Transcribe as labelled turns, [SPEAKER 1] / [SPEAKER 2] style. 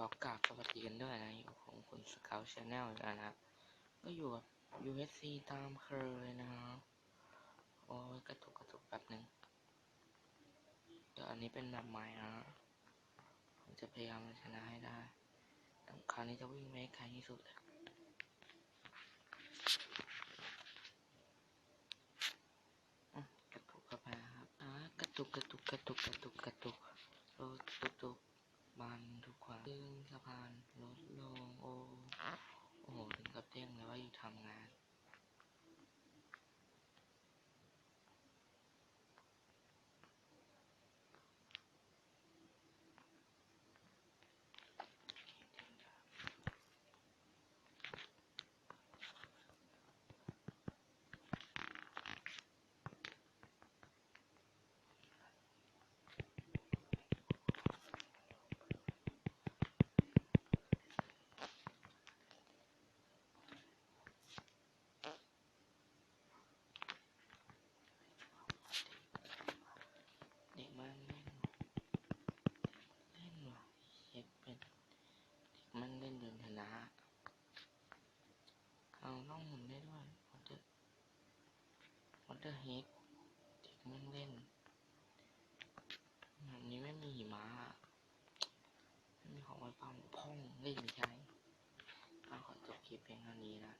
[SPEAKER 1] ขอกราบสวัสดีกันด้วยนะอยู่ของคุณสเกลชาแนลอีกแล้วนะก็อยู่กับ USC ตามเคยนะครับโอ้ยกระตุกกระตุกแป๊บหนึ่งเดี๋ยวอันนี้เป็นแบบใหม่นะผมจะพยายามชนะให้ได้แต่คราวนี้จะวิ่งไม่ให้ไกลที่สุดเลยกระตุกเข้าไปนะครับอ่ากระตุกกระตุกกระตุกกระตุกกระตุกรถตุกตุกมันทุกขวางขึ้นสะพานลดลง โอ้โห ถึงกับเด้งเลยว่าอยู่ทำงาน เด็กมันเล่นเล่นว่ะเฮ็ดเป็นเด็กมันเล่นจนชนะ เอาล่องหมุนได้ด้วยวอเตอร์วอเตอร์เฮดเด็กมันเล่นแบบนี้ไม่มีหิมะไม่มีของไว้ปังพ่องเล่นไม่ใช่ขอจบคลิปเพียงเท่านี้นะ